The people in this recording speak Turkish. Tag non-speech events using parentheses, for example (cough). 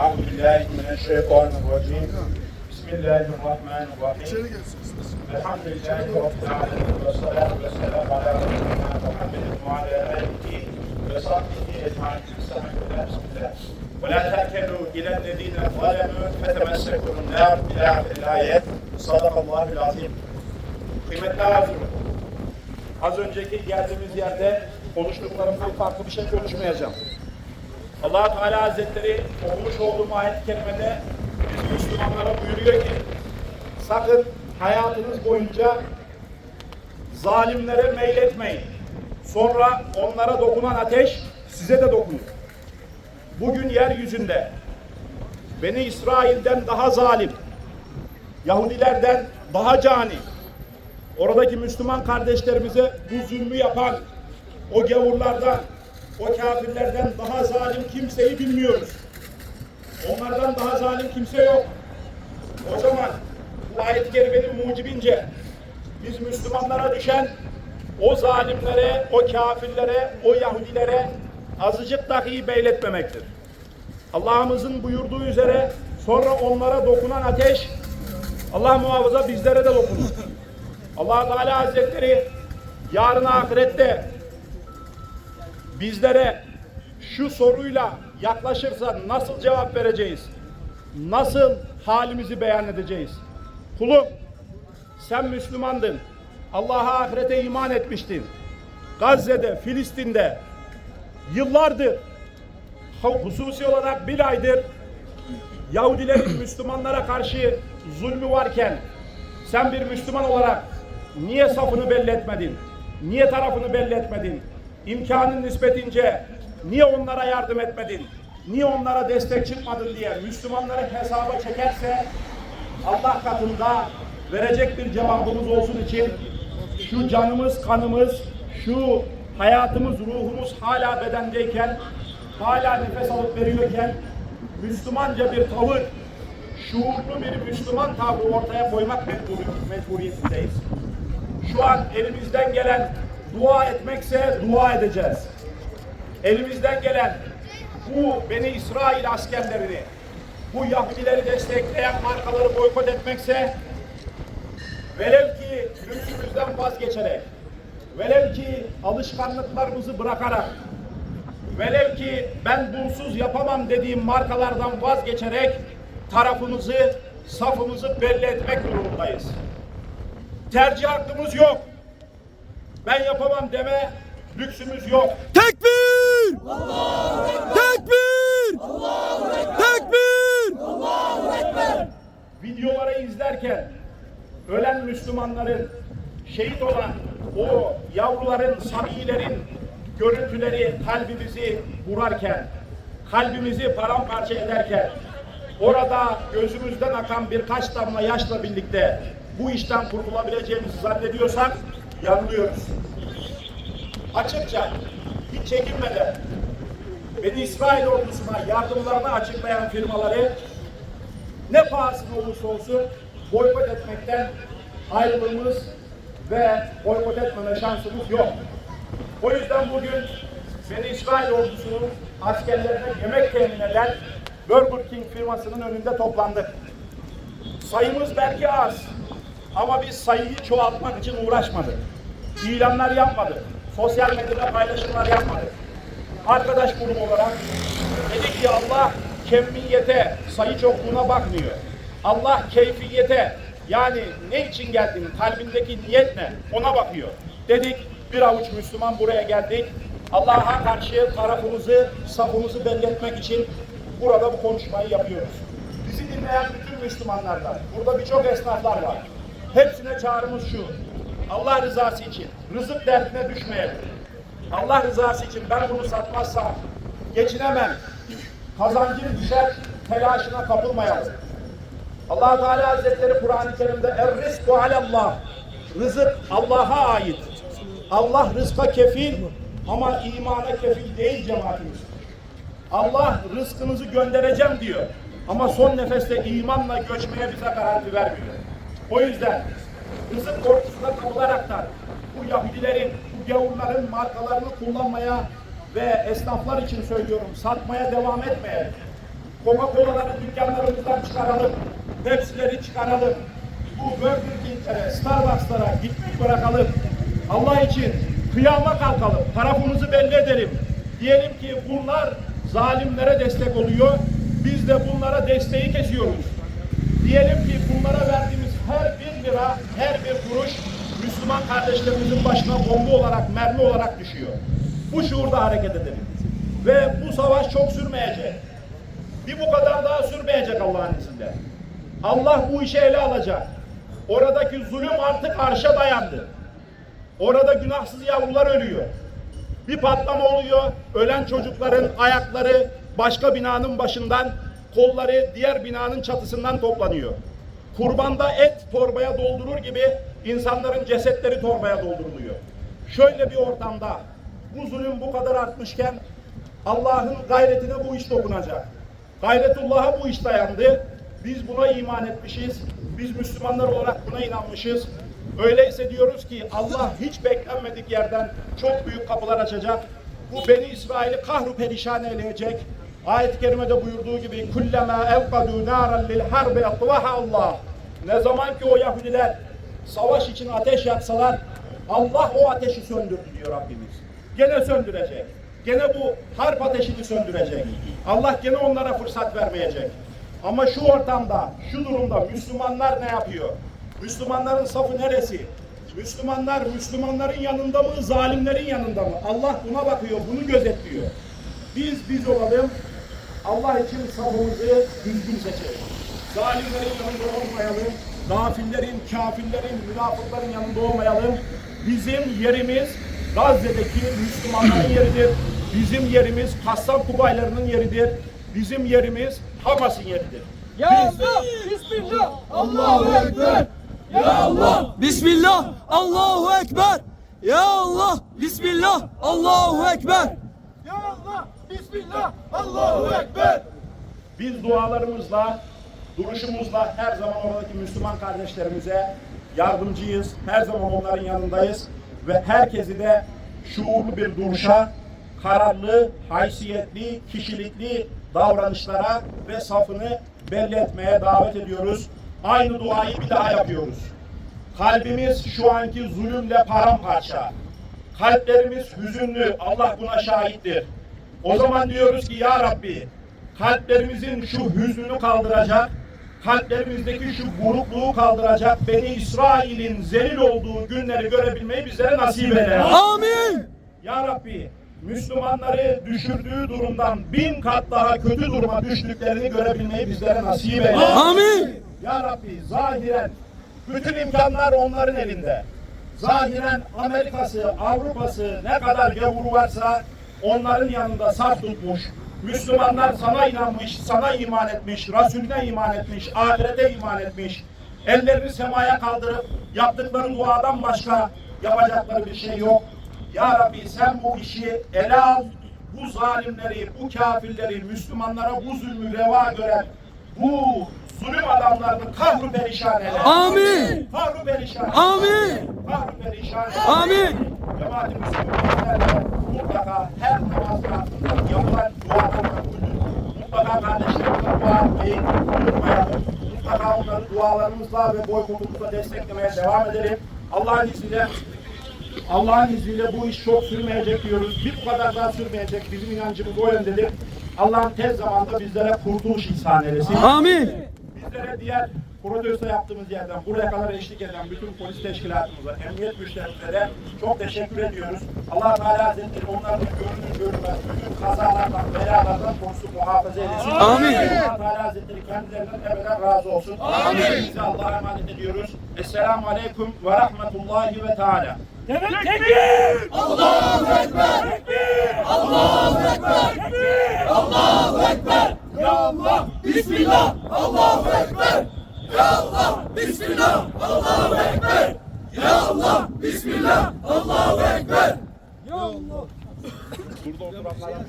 Euzu billahi mineşşeytanirracim. Bismillahirrahmanirrahim. Elhamdülillahi rabbil alamin ve salatu vesselam ala resulina Muhammedin ve ala alihi ve sahbihi ecmaîn. Bismillah. Ve la tekelu ilellezine zalemu fetemessekum nar ila ayet. Sadakallahu'l azim. Kıymetli. Az önceki geldiğimiz yerde konuştuklarımdan farklı bir şey konuşmayacağım allah Teala Hazretleri okumuş olduğum ayet-i kerimede Müslümanlara buyuruyor ki sakın hayatınız boyunca zalimlere meyletmeyin. Sonra onlara dokunan ateş size de dokunur. Bugün yeryüzünde Beni İsrail'den daha zalim, Yahudilerden daha cani, oradaki Müslüman kardeşlerimize bu zulmü yapan o gavurlardan, o kafirlerden daha zalim kimseyi bilmiyoruz. Onlardan daha zalim kimse yok. O zaman bu ayet-i mucibince biz Müslümanlara düşen o zalimlere, o kafirlere, o Yahudilere azıcık dahi beyletmemektir. Allah'ımızın buyurduğu üzere sonra onlara dokunan ateş Allah muhafaza bizlere de dokunur. allah Teala Hazretleri yarın ahirette bizlere şu soruyla yaklaşırsa nasıl cevap vereceğiz? Nasıl halimizi beyan edeceğiz? Kulum sen Müslümandın. Allah'a ahirete iman etmiştin. Gazze'de, Filistin'de yıllardır hususi olarak bir aydır Yahudilerin (clears throat) Müslümanlara karşı zulmü varken sen bir Müslüman olarak niye safını belli etmedin? Niye tarafını belli etmedin? İmkanın nispetince niye onlara yardım etmedin? Niye onlara destek çıkmadın diye Müslümanları hesaba çekerse Allah katında verecek bir cevabımız olsun için şu canımız, kanımız, şu hayatımız, ruhumuz hala bedendeyken, hala nefes alıp veriyorken Müslümanca bir tavır, şuurlu bir Müslüman tavrı ortaya koymak mecbur- mecburiyetindeyiz. Şu an elimizden gelen dua etmekse dua edeceğiz. Elimizden gelen bu Beni İsrail askerlerini, bu Yahudileri destekleyen markaları boykot etmekse velev ki lüksümüzden vazgeçerek, velev ki alışkanlıklarımızı bırakarak, velev ki ben bunsuz yapamam dediğim markalardan vazgeçerek tarafımızı, safımızı belli etmek durumundayız. Tercih hakkımız yok. Ben yapamam deme lüksümüz yok. Tekbir! Tekbir! Tekbir! Videoları izlerken ölen Müslümanların, şehit olan o yavruların, sabilerin görüntüleri kalbimizi vurarken, kalbimizi paramparça ederken, orada gözümüzden akan birkaç damla yaşla birlikte bu işten kurtulabileceğimizi zannediyorsak yanılıyoruz. Açıkça, hiç çekinmeden Beni İsrail ordusuna yardımlarını açıklayan firmaları ne pahasına olursa olsun boykot etmekten ayrılığımız ve boykot etmeme şansımız yok. O yüzden bugün Beni İsrail ordusunun askerlerine yemek temin eden Burger King firmasının önünde toplandık. Sayımız belki az ama biz sayıyı çoğaltmak için uğraşmadık. İlanlar yapmadık. Sosyal medyada paylaşımlar yapmadık. Arkadaş grubu olarak dedik ki Allah kemmiyete, sayı çokluğuna bakmıyor. Allah keyfiyete yani ne için geldiğini, kalbindeki niyet ne ona bakıyor. Dedik bir avuç Müslüman buraya geldik. Allah'a karşı tarafımızı, safımızı belli etmek için burada bu konuşmayı yapıyoruz. Bizi dinleyen bütün Müslümanlardan, burada birçok esnaflar var. Hepsine çağrımız şu. Allah rızası için rızık derdine düşmeyelim. Allah rızası için ben bunu satmazsam geçinemem. Kazancım düşer, telaşına kapılmayalım. Allah Teala Hazretleri Kur'an-ı Kerim'de er rizku alallah. Rızık Allah'a ait. Allah rızka kefil ama imana kefil değil cemaatimiz. Allah rızkınızı göndereceğim diyor. Ama son nefeste imanla göçmeye bize garanti vermiyor. O yüzden rızık korkusuna kapılaraktan bu Yahudilerin, bu gavurların markalarını kullanmaya ve esnaflar için söylüyorum satmaya devam etmeyelim. Coca-Cola'ları dükkanlarımızdan çıkaralım. Pepsi'leri çıkaralım. Bu Burger King'lere, Starbucks'lara gitmeyi bırakalım. Allah için kıyama kalkalım. Tarafımızı belli edelim. Diyelim ki bunlar zalimlere destek oluyor. Biz de bunlara desteği kesiyoruz. Diyelim ki bunlara verdiğimiz her bir lira, her bir kuruş Müslüman kardeşlerimizin başına bomba olarak, mermi olarak düşüyor. Bu şuurda hareket edelim. Ve bu savaş çok sürmeyecek. Bir bu kadar daha sürmeyecek Allah'ın izniyle. Allah bu işi ele alacak. Oradaki zulüm artık arşa dayandı. Orada günahsız yavrular ölüyor. Bir patlama oluyor. Ölen çocukların ayakları başka binanın başından, kolları diğer binanın çatısından toplanıyor. Kurbanda et torbaya doldurur gibi insanların cesetleri torbaya dolduruluyor. Şöyle bir ortamda bu zulüm bu kadar artmışken Allah'ın gayretine bu iş dokunacak. Gayretullah'a bu iş dayandı. Biz buna iman etmişiz. Biz Müslümanlar olarak buna inanmışız. Öyleyse diyoruz ki Allah hiç beklenmedik yerden çok büyük kapılar açacak. Bu Beni İsrail'i kahru perişan eleyecek. Ayet-i kerimede buyurduğu gibi kullema evkadu naran lil harbi atvaha Allah. Ne zaman ki o Yahudiler savaş için ateş yaksalar Allah o ateşi söndürdü diyor Rabbimiz. Gene söndürecek. Gene bu harp ateşini söndürecek. Allah gene onlara fırsat vermeyecek. Ama şu ortamda, şu durumda Müslümanlar ne yapıyor? Müslümanların safı neresi? Müslümanlar Müslümanların yanında mı, zalimlerin yanında mı? Allah buna bakıyor, bunu gözetliyor. Biz biz olalım, Allah için safımızı düzgün seçelim. Zalimlerin yanında olmayalım, gafillerin, kafirlerin, münafıkların yanında olmayalım. Bizim yerimiz Gazze'deki Müslümanların yeridir. Bizim yerimiz Kassam Kubaylarının yeridir. Bizim yerimiz Hamas'ın yeridir. Ya Allah! Bismillah! Allahu Ekber! Ya Allah! Bismillah. Allahu Ekber. Ya Allah. Bismillah. Allahu Ekber. Bismillah! Allahu Ekber! Biz dualarımızla, duruşumuzla her zaman oradaki Müslüman kardeşlerimize yardımcıyız. Her zaman onların yanındayız. Ve herkesi de şuurlu bir duruşa, kararlı, haysiyetli, kişilikli davranışlara ve safını belli etmeye davet ediyoruz. Aynı duayı bir daha yapıyoruz. Kalbimiz şu anki zulümle paramparça. Kalplerimiz hüzünlü. Allah buna şahittir. O zaman diyoruz ki ya Rabbi kalplerimizin şu hüznünü kaldıracak, kalplerimizdeki şu burukluğu kaldıracak, Beni İsrail'in zelil olduğu günleri görebilmeyi bizlere nasip eyle. Amin. Ya Rabbi Müslümanları düşürdüğü durumdan bin kat daha kötü duruma düştüklerini görebilmeyi bizlere nasip eyle. Amin. Ya Rabbi zahiren bütün imkanlar onların elinde. Zahiren Amerika'sı, Avrupa'sı ne kadar gavuru varsa onların yanında saf tutmuş. Müslümanlar sana inanmış, sana iman etmiş, Resulüne iman etmiş, ahirete iman etmiş. Ellerini semaya kaldırıp yaptıkları duadan başka yapacakları bir şey yok. Ya Rabbi sen bu işi ele al. Bu zalimleri, bu kafirleri, Müslümanlara bu zulmü reva gören bu zulüm adamlarını kahru perişan eyle. Amin. Kahru perişan. Amin. Kahru perişan. Amin. Cemaat-i Müslümanlar mutlaka her namaz kılında yapılan duaları mutlaka kardeşlerimize dua etmeyi unutmayalım. Mutlaka onları dualarımızla ve boykotumuzla desteklemeye devam edelim. Allah'ın izniyle Allah'ın izniyle bu iş çok sürmeyecek diyoruz. Bir bu kadar daha sürmeyecek. Bizim inancımız o yöndedir. Allah'ın tez zamanda bizlere kurtuluş ihsan eylesin. Amin. Bizlere diğer protesto yaptığımız yerden buraya kadar eşlik eden bütün polis teşkilatımıza, emniyet güçlerimize çok teşekkür ediyoruz. Allah Teala Hazretleri onları görünür görünmez bütün kazalardan, belalardan korusun, muhafaza eylesin. Amin. Allah Teala Hazretleri kendilerinden ebeden razı olsun. Amin. Size Allah'a emanet ediyoruz. Esselamu Aleyküm ve Rahmetullahi ve Teala. Ya Allah! Bismillah! Ya Allah! Bismillah! Allahu Ekber! Ya Allah! Bismillah! Allahu Ekber! Ya Allah! Burada oturanlara